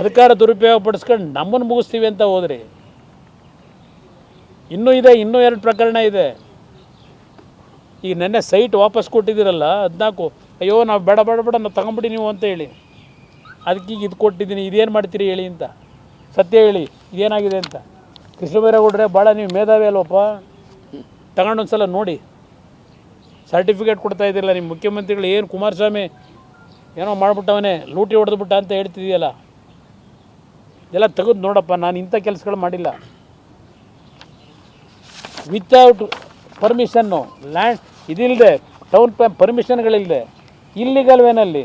ಅಧಿಕಾರ ದುರುಪಯೋಗ ಪಡಿಸ್ಕೊಂಡು ನಮ್ಮನ್ನು ಮುಗಿಸ್ತೀವಿ ಅಂತ ಹೋದ್ರಿ. ಇನ್ನೂ ಇದೆ, ಇನ್ನೂ ಎರಡು ಪ್ರಕರಣ ಇದೆ. ಈಗ ನೆನ್ನೆ ಸೈಟ್ ವಾಪಸ್ ಕೊಟ್ಟಿದ್ದೀರಲ್ಲ ಹದಿನಾಲ್ಕು ಅಯ್ಯೋ, ನಾವು ಬೇಡ ಬೇಡ ಬೇಡ, ನಾವು ತಗೊಂಬಿಡಿ ನೀವು ಅಂತ ಹೇಳಿ. ಅದಕ್ಕೆ ಈಗ ಇದು ಕೊಟ್ಟಿದ್ದೀನಿ, ಇದೇನು ಮಾಡ್ತೀರಿ ಹೇಳಿ ಅಂತ. ಸತ್ಯ ಹೇಳಿ, ಇದೇನಾಗಿದೆ ಅಂತ. ಕೃಷ್ಣ ಬೈರೇಗೌಡ್ರೆ ಭಾಳ ನೀವು ಮೇಧಾವಿ ಅಲ್ವಪ್ಪ. ತಗೊಂಡೊಂದು ಸಲ ನೋಡಿ. ಸರ್ಟಿಫಿಕೇಟ್ ಕೊಡ್ತಾ ಇದ್ದಿಲ್ಲ ನಿಮ್ಮ ಮುಖ್ಯಮಂತ್ರಿಗಳು ಏನು ಕುಮಾರಸ್ವಾಮಿ ಏನೋ ಮಾಡಿಬಿಟ್ಟವನೇ, ಲೂಟಿ ಹೊಡೆದ್ಬಿಟ್ಟ ಅಂತ ಹೇಳ್ತಿದೆಯಲ್ಲ ಎಲ್ಲ ತೆಗೆದು ನೋಡಪ್ಪ, ನಾನು ಇಂಥ ಕೆಲಸಗಳು ಮಾಡಿಲ್ಲ. ವಿತೌಟ್ ಪರ್ಮಿಷನ್ನು ಲ್ಯಾಂಡ್ ಇದಿಲ್ಲದೆ ಟೌನ್ ಪರ್ಮಿಷನ್ಗಳಿಲ್ಲದೆ ಇಲ್ಲಿಗಲ್ವೇನಲ್ಲಿ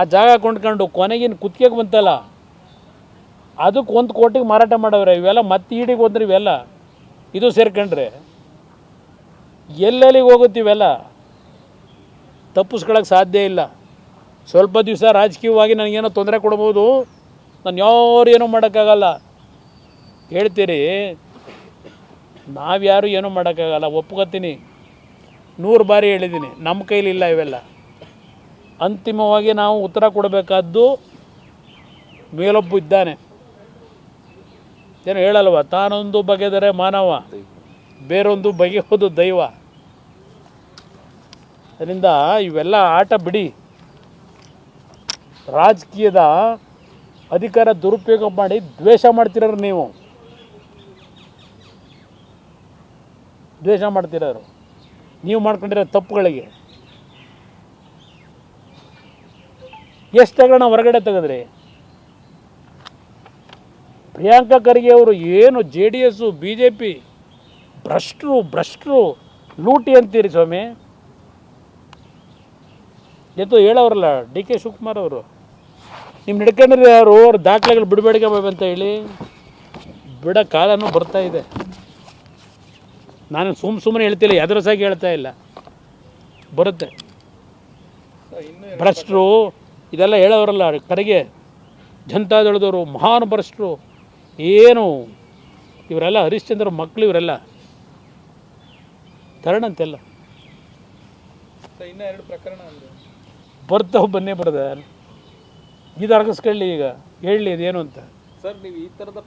ಆ ಜಾಗ ಕೊಂಡ್ಕೊಂಡು ಕೊನೆಗಿನ ಕುತ್ತಿಗೆಗೆ ಬಂತಲ್ಲ, ಅದಕ್ಕೆ ಒಂದು ಕೋಟಿಗೆ ಮಾರಾಟ ಮಾಡವ್ರೆ, ಇವೆಲ್ಲ ಮತ್ತೆ ಈಡಿಗೆ ಹೋದ್ರೆ ಇವೆಲ್ಲ, ಇದು ಸೇರ್ಕೊಂಡ್ರೆ. ಎಲ್ಲೆಲ್ಲಿಗೆ ಹೋಗುತ್ತೆ ಇವೆಲ್ಲ? ತಪ್ಪಿಸ್ಕೊಳಕ್ಕೆ ಸಾಧ್ಯ ಇಲ್ಲ. ಸ್ವಲ್ಪ ದಿವಸ ರಾಜಕೀಯವಾಗಿ ನನಗೇನೋ ತೊಂದರೆ ಕೊಡ್ಬೋದು. ನಾನು ಯಾರು ಏನೂ ಮಾಡೋಕ್ಕಾಗಲ್ಲ. ಹೇಳ್ತೀರಿ, ನಾವ್ಯಾರು ಏನೂ ಮಾಡೋಕ್ಕಾಗಲ್ಲ, ಒಪ್ಕೋತೀನಿ. ನೂರು ಬಾರಿ ಹೇಳಿದ್ದೀನಿ, ನಮ್ಮ ಕೈಲಿಲ್ಲ ಇವೆಲ್ಲ. ಅಂತಿಮವಾಗಿ ನಾವು ಉತ್ತರ ಕೊಡಬೇಕಾದ್ದು ಮೇಲೊಬ್ಬ ಇದ್ದಾನೆ. ಏನು ಹೇಳಲ್ವ, ತಾನೊಂದು ಬಗೆದರೆ ಮಾನವ, ಬೇರೊಂದು ಬಗೆಯೋದು ದೈವ. ಅದರಿಂದ ಇವೆಲ್ಲ ಆಟ ಬಿಡಿ. ರಾಜಕೀಯದ ಅಧಿಕಾರ ದುರುಪಯೋಗ ಮಾಡಿ ದ್ವೇಷ ಮಾಡ್ತಿರೋರು ನೀವು. ದ್ವೇಷ ಮಾಡ್ತಿರೋರು. ನೀವು ಮಾಡ್ಕೊಂಡಿರೋ ತಪ್ಪುಗಳಿಗೆ. ಎಷ್ಟು ತಗೋಣ ಹೊರಗಡೆ ತೆಗೆದ್ರಿ? ಪ್ರಿಯಾಂಕಾ ಖರ್ಗೆ ಅವರು ಏನು J D S B J P, ಭ್ರಷ್ಟರು ಭ್ರಷ್ಟರು, ಲೂಟಿ ಅಂತೀರಿ ಸ್ವಾಮಿ. ಎತ್ತು ಹೇಳೋರಲ್ಲ, ಡಿ ಕೆ ಶಿವಕುಮಾರ್ ಅವರು. ನಿಮ್ಮ ನಡ್ಕೊಂಡ್ರೆ ಯಾರು? ಅವ್ರ ದಾಖಲೆಗಳು ಬಿಡಬೇಡಿಗೆ ಅಂತ ಹೇಳಿ. ಬಿಡ ಕಾಲನೂ ಬರ್ತಾ ಇದೆ. ನಾನು ಸುಮ್ಮ ಸುಮ್ಮನೆ ಹೇಳ್ತಿಲ್ಲ ಎದುರಸಾಗಿ ಹೇಳ್ತಾ ಇಲ್ಲ. ಬರುತ್ತೆ. ಭ್ರಷ್ಟರು ಇದೆಲ್ಲ ಹೇಳೋರಲ್ಲ ಕಡೆಗೆ ಜನತಾದಳದವರು ಮಹಾನ್ ಭ್ರಷ್ಟರು. ಏನು? ಇವರೆಲ್ಲ ಹರಿಶ್ಚಂದ್ರ ಮಕ್ಕಳು ಇವರೆಲ್ಲ. ತರಣಂತೆಲ್ಲ. ಸರ್ ಇನ್ನೂ ಎರಡು ಪ್ರಕರಣ ಅಂದ್ರೆ ಬರ್ತಾವೆ ಬನ್ನೇ ಬರದ ಇದು ಅರಗಿಸ್ಕೊಳ್ಳಿ ಈಗ. ಹೇಳಲಿ ಅದೇನು ಅಂತ. ಸರ್ ನೀವು ಈ ಥರದ